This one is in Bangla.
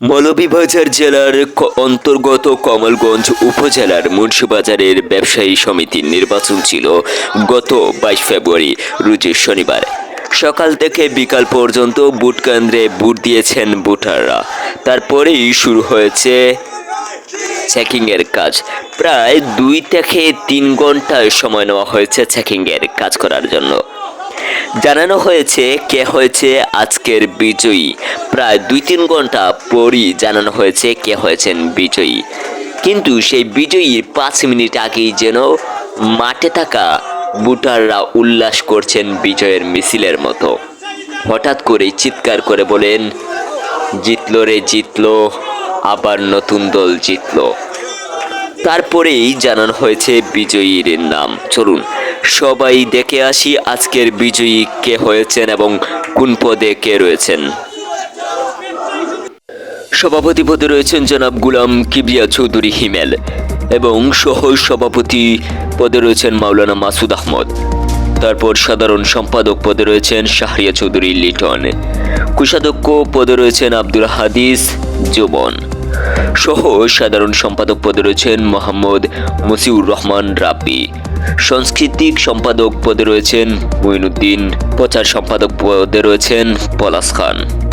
মৌলভীবাজার জেলার অন্তর্গত কমলগঞ্জ উপজেলার মুন্সিবাজারের ব্যবসায়ী সমিতির নির্বাচন ছিল গত বাইশ ফেব্রুয়ারি, রোজ শনিবার। সকাল থেকে বিকাল পর্যন্ত বুট কেন্দ্রে বুট দিয়েছেন ভোটাররা। তারপরেই শুরু হয়েছে চেকিংয়ের কাজ। প্রায় দুই থেকে তিন ঘণ্টা সময় নেওয়া হয়েছে চেকিংয়ের কাজ করার জন্য। জানানো হয়েছে কে হয়েছে আজকের বিজয়ী। প্রায় দুই তিন ঘণ্টা পরই জানানো হয়েছে কে হয়েছেন বিজয়ী। কিন্তু সেই বিজয়ীর পাঁচ মিনিট আগেই যেন মাঠে থাকা বুটাররা উল্লাস করছেন বিজয়ের মিছিলের মতো। হঠাৎ করে চিৎকার করে বলেন, জিতলো রে জিতল, আবার নতুন দল জিতলো। তারপরেই জানানো হয়েছে বিজয়ীর নাম। চলুন সবাই দেখে আসি আজকের বিজয়ী কে হয়েছেন এবং কোন পদে কে রয়েছেন। সভাপতি পদে রয়েছেন জনাব গুলাম কিবিয়া চৌধুরী হিমেল এবং সহ সভাপতি পদে রয়েছেন মাওলানা মাসুদ আহমদ। তারপর সাধারণ সম্পাদক পদে রয়েছেন শাহরিয়া চৌধুরী লিটন। কোষাধ্যক্ষ পদে রয়েছেন আব্দুল হাদিস জোবন সহ সাধারণ সম্পাদক পদে রয়েছেন মোহাম্মদ মসিউর রহমান রাব্বি। সাংস্কৃতিক সম্পাদক পদে রয়েছেন মঈনুদ্দিন প্রচার সম্পাদক পদে রয়েছেন পলাশ খান।